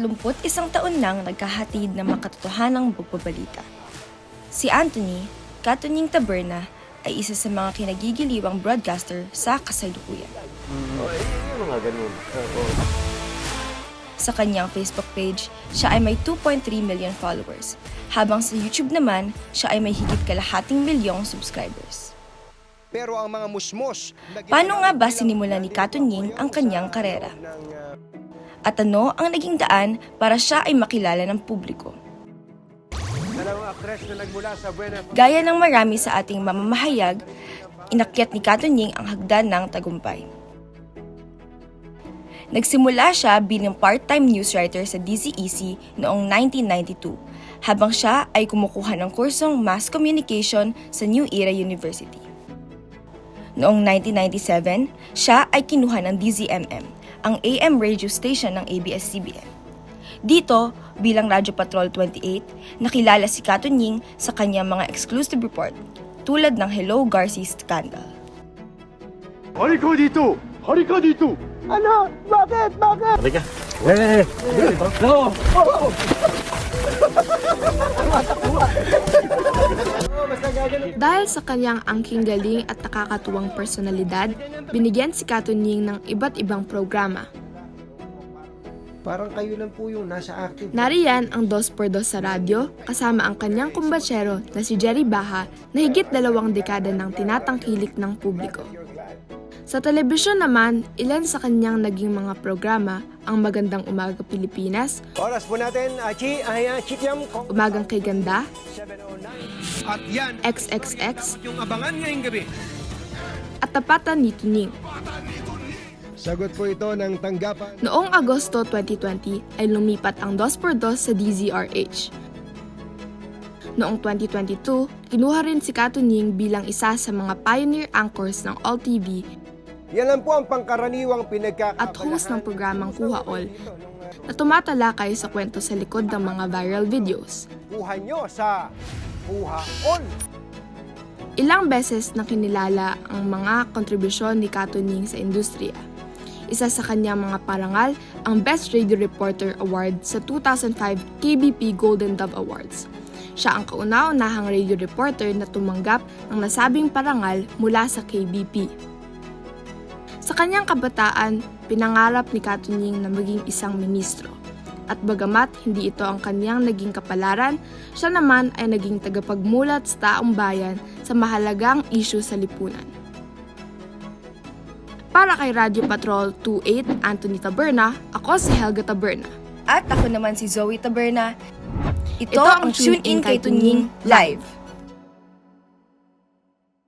31 taon nang nagkahatid ng makatotohanang pagbabalita. Si Anthony, Katunying Taberna, ay isa sa mga kinagigiliwang broadcaster sa kasalukuyan. Oh, eh, mga ganun. Oo. Sa kanyang Facebook page, siya ay may 2.3 million followers, habang sa YouTube naman, siya ay may higit kalahating milyong subscribers. Pero ang mga musmos... Paano nga ba sinimulan ni Katunying ang kanyang karera? At ano ang naging daan para siya ay makilala ng publiko? Gaya ng marami sa ating mamamahayag, inakyat ni Katunying ang hagdan ng tagumpay. Nagsimula siya bilang part-time news writer sa DZEC noong 1992, habang siya ay kumukuha ng kursong Mass Communication sa New Era University. Noong 1997, siya ay kinuha ng DZMM, ang AM radio station ng ABS-CBN. Dito, bilang Radyo Patrol 28, nakilala si Katunying sa kanyang mga exclusive report, tulad ng Hello Garci scandal. Halika dito! Halika dito! Ano? Bakit? Bakit? Halika. Eh! No! Oh, basta gagawin. Dahil sa kanyang angking galing at nakakatuwang personalidad, binigyan si Katunying ng iba't ibang programa. Parang kayo lang po yung nasa active. Nariyan ang Dos por Dos sa radyo kasama ang kanyang kumbatsero na si Jerry Baha na higit dalawang dekada ng tinatangkilik ng publiko. Sa telebisyon naman, ilan sa kanyang naging mga programa ang Magandang Umaga Pilipinas, Oras po natin, Achi, Aya, Chikyam, Umagang Kay Ganda, 709. At yan, XXX, yung abangan ngayong gabi. at Tapatan ni Tuning. Sagot po ito ng tanggapan. Noong Agosto 2020 ay lumipat ang Dos por Dos sa DZRH. Noong 2022, kinuha rin si Katunying bilang isa sa mga pioneer anchors ng All TV Yan lang po ang pangkaraniwang pinagkakabalahan. at host ng programang Kuha All na tumatalakay sa kwento sa likod ng mga viral videos. Kuha nyo sa Kuha All. Ilang beses na kinilala ang mga kontribusyon ni Katunying sa industriya. Isa sa kanyang mga parangal ang Best Radio Reporter Award sa 2005 KBP Golden Dove Awards. Siya ang kauna-unahang radio reporter na tumanggap ng nasabing parangal mula sa KBP. Sa kanyang kabataan, pinangarap ni Katunying na maging isang ministro. At bagamat hindi ito ang kanyang naging kapalaran, siya naman ay naging tagapagmulat sa taong bayan sa mahalagang isyu sa lipunan. Para kay Radyo Patrol 28 Anthony Taberna, ako si Helga Taberna. At ako naman si Zoe Taberna. Ito, Ito ang Tune In kay Tunying Live.